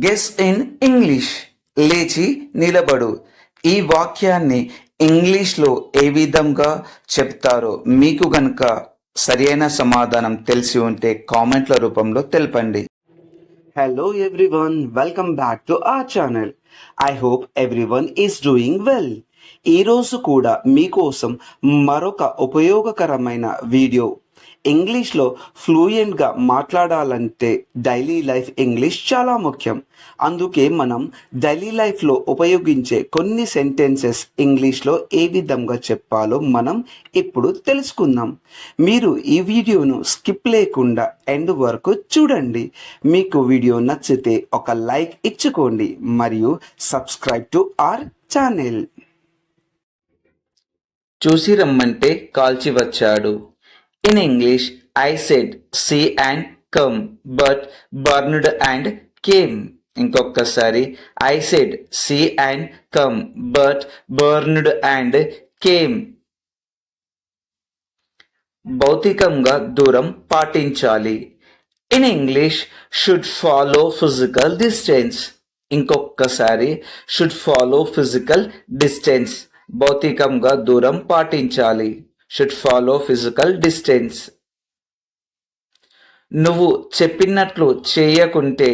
Guess in English లేచి నిలబడు. ఈ వాక్యాన్ని ఇంగ్లీష్లో ఏ విధంగా చెప్తారో మీకు కనుక సరైన సమాధానం తెలిసి ఉంటే కామెంట్ల రూపంలో తెలపండి. Hello everyone welcome back to our channel I hope everyone is doing well ఈరోజు కూడా మీకోసం మరొక ఉపయోగకరమైన వీడియో ఇంగ్లీష్లో ఫ్లూయెంట్గా మాట్లాడాలంటే డైలీ లైఫ్ ఇంగ్లీష్ చాలా ముఖ్యం. అందుకే మనం డైలీ లైఫ్లో ఉపయోగించే కొన్ని సెంటెన్సెస్ ఇంగ్లీష్లో ఏ విధంగా చెప్పాలో మనం ఇప్పుడు తెలుసుకుందాం. మీరు ఈ వీడియోను స్కిప్ లేకుండా ఎండ్ వరకు చూడండి. మీకు వీడియో నచ్చితే ఒక లైక్ ఇచ్చుకోండి మరియు సబ్స్క్రైబ్ టు ఆర్ ఛానల్. చూసి రమ్మంటే కాల్చి వచ్చాడు in English I said see and come but burned and came ఇంకొకసారి I said see and come but burned and came భౌతికంగా దూరం పాటించాలి in English should follow physical distance ఇంకొకసారి షుడ్ ఫాలో ఫిజికల్ డిస్టెన్స్ భౌతికంగా దూరం పాటించాలి షుడ్ ఫాలో ఫిజికల్ డిస్టెన్స్ నువ్వు చెప్పినట్లు చేయకుంటే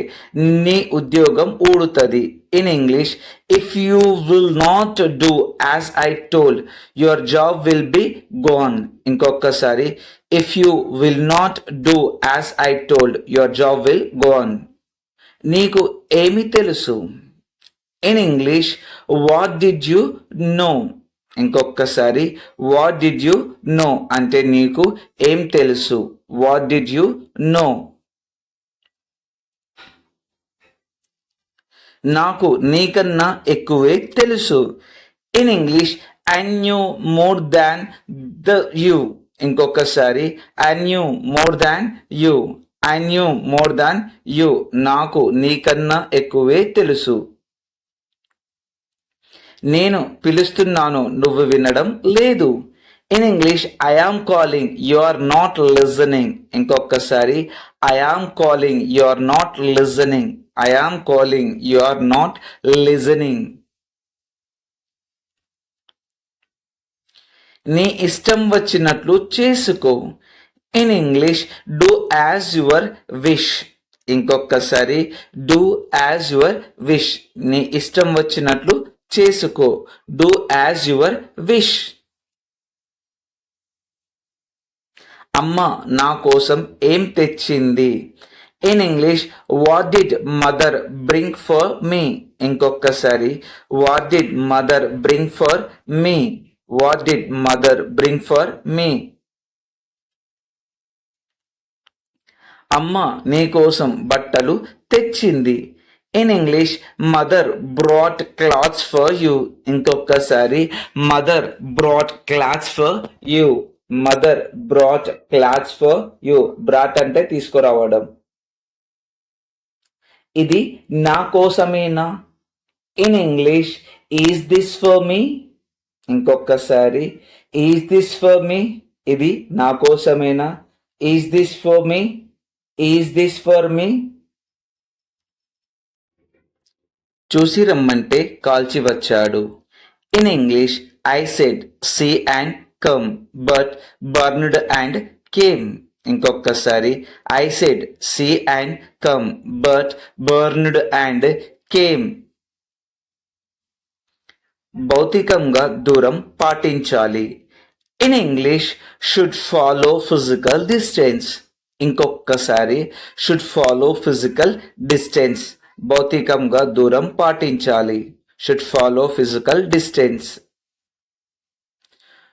నీ ఉద్యోగం ఊడుతుంది. In English if you will not do as I told your job will be gone ఇంకొకసారి if you will not do as I told your job will gone నీకు ఏమి తెలుసు? In English what did you know ఇంకొకసారి what did you know అంటే నీకు ఏం తెలుసు? What did you no నాకు నీకన్నా ఎక్కువే తెలుసు. In English I knew more than the you ఇంకొకసారి I knew more than you I knew more than you నాకు నీకన్నా ఎక్కువే తెలుసు. నేను పిలుస్తున్నాను నువ్వు వినడం లేదు. In English I am calling you are not listening ఇంకొకసారి I am calling you are not listening I am calling you are not listening నీ ఇష్టం వచ్చినట్లు చేసుకో. In English do as your wish ఇంకొకసారి డూ యాజ్ యువర్ విష్ నీ ఇష్టం వచ్చినట్లు చేసుకో. డూ యాజ్ యువర్ విష్ అమ్మ నా కోసం ఏం తెచ్చింది? In English what did mother bring for me ఇంకొకసారి what did mother bring for me what did mother bring for me అమ్మ నీ కోసం బట్టలు తెచ్చింది. In English mother brought clothes for you ఇంకొకసారి mother brought clothes for you mother brought clothes for you brought అంటే తీసుకురావడం. ఇది నా కోసమేనా? In English is this for me ఇంకొకసారి ఈజ్ దిస్ ఫర్ మీ ఇది నా కోసమేనా? Is this for me is this for me చూసి రమ్మంటే కాల్చి వచ్చాడు. In English I said see and come but burned and came ఇంకొకసారి I said see and come but burned and came భౌతికంగా దూరం పాటించాలి. In English should follow physical distance ఇంకొకసారి should follow physical distance భౌతికంగా దూరం పాటించాలి. షుడ్ ఫాలో ఫిజికల్ డిస్టెన్స్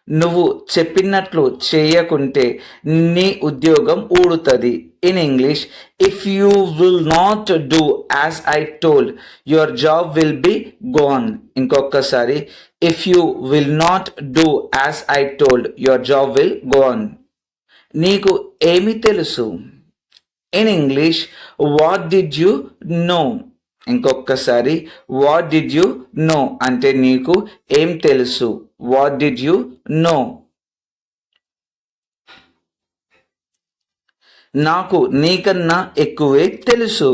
నువ్వు చెప్పినట్లు చేయకుంటే నీ ఉద్యోగం ఊడుతుంది. In English if you will not do as I told your job will be gone ఇంకొకసారి if you will not do as I told your job will gone నీకు ఏమి తెలుసు? In English what did you know ఇంకొకసారి what did you know అంటే నీకు ఏం తెలుసు? What did you no నాకు నీకన్నా ఎక్కువే తెలుసు.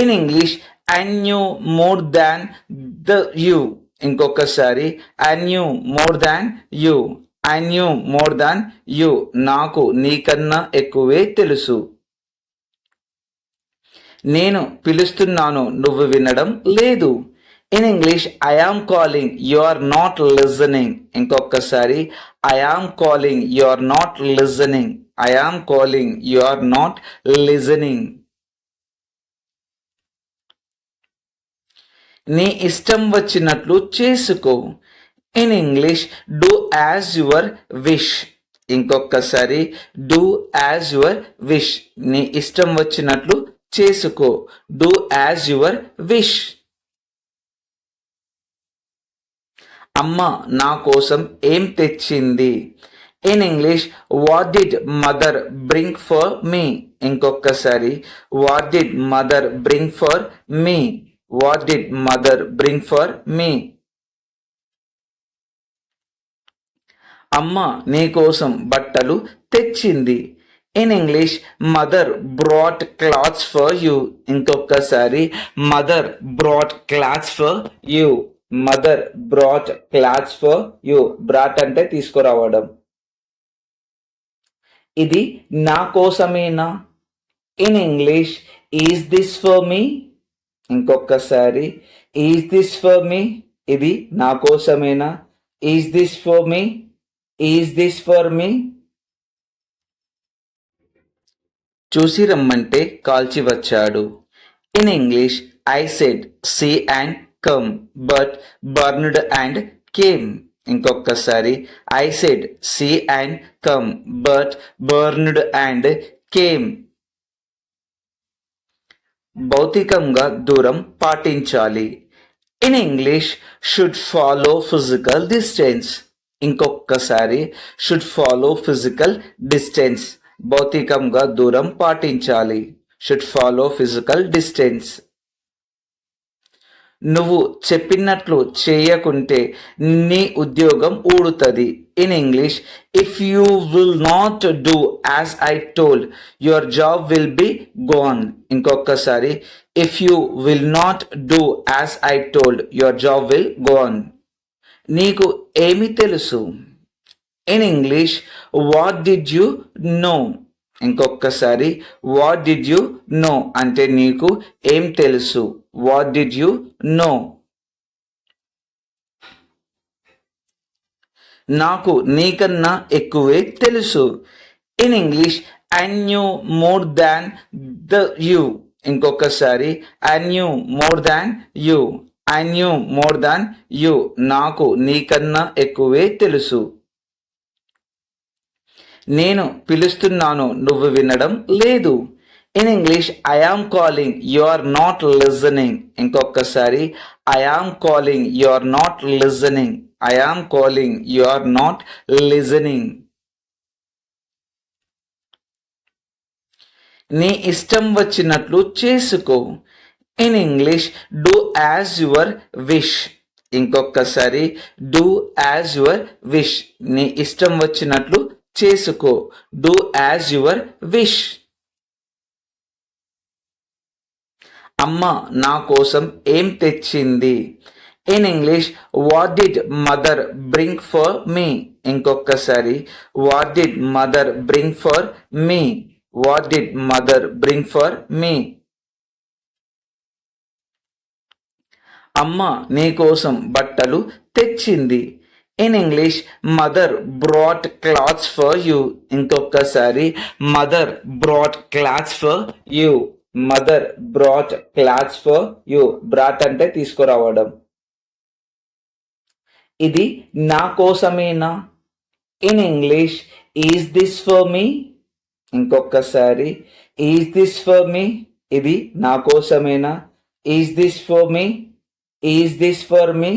In English and knew more than the you ఇంకొకసారి I more than you and knew more than you నాకు నీకన్నా ఎక్కువే తెలుసు. నేను పిలుస్తున్నాను నువ్వు వినడం లేదు. In English I am calling you are not listening ఇంకొకసారి I am calling you are not listening I am calling you are not listening నీ ఇష్టం వచ్చినట్లు చేసుకో. In English do as your wish ఇంకొకసారి డూ యాజ్ యువర్ విష్ నీ ఇష్టం వచ్చినట్లు చేసుకో. డూ యాజ్ యువర్ విష్ అమ్మ నా కోసం ఏం తెచ్చింది? In English what did mother bring for me ఇంకొకసారి what did mother bring for me what did mother bring for me అమ్మ నీ కోసం బట్టలు తెచ్చింది. In English mother brought clothes for you ఇంకొకసారి mother brought clothes for you mother brought clothes for you brought అంటే తీసుకురావడం. ఇది నా కోసమేనా? In English is this for me ఇంకొకసారి ఈజ్ దిస్ ఫర్ మీ ఇది నా కోసమేనా? Is this for me is this for me చూసి రమ్మంటే కాల్చి వచ్చాడు in English I said see and come but burned and came ఇంకొకసారి I said see and come but burned and came భౌతికంగా దూరం పాటించాలి. In English should follow physical distance ఇంకొకసారి should follow physical distance భౌతికంగా దూరం పాటించాలి. షుడ్ ఫాలో ఫిజికల్ డిస్టెన్స్ నువ్వు చెప్పినట్లు చేయకుంటే నీ ఉద్యోగం ఊడుతుంది. In English if you will not do as I told your job will be gone ఇంకొకసారి if you will not do as I told your job will gone నీకు ఏమి తెలుసు? In English what did you know ఇంకొకసారి what did you know అంటే నీకు ఏం తెలుసు? What did you no నాకు నీకన్నా ఎక్కువే తెలుసు. In English I knew more than the you ఇంకొకసారి I knew more than you I knew more than you నాకు నీకన్నా ఎక్కువే తెలుసు. నేను పిలుస్తున్నాను నువ్వు వినడం లేదు. In English I am calling you are not listening ఇంకొకసారి I am calling you are not listening I am calling you are not listening నీ ఇష్టం వచ్చినట్లు చేసుకో. In English do as your wish ఇంకొకసారి డూ యాజ్ యువర్ విష్ నీ ఇష్టం వచ్చినట్లు చేసుకో. డూ యాజ్ యువర్ విష్ అమ్మ నా కోసం ఏం తెచ్చింది? In English what did mother bring for me ఇంకొకసారి what did mother bring for me what did mother bring for me అమ్మ నీ కోసం బట్టలు తెచ్చింది. In English mother brought clothes for you ఇంకొకసారి mother brought clothes for you mother brought clothes for you brought అంటే తీసుకురావడం. ఇది నా కోసమేనా? In English is this for me ఇంకొకసారి ఈజ్ దిస్ ఫర్ మీ ఇది నా కోసమేనా? Is this for me is this for me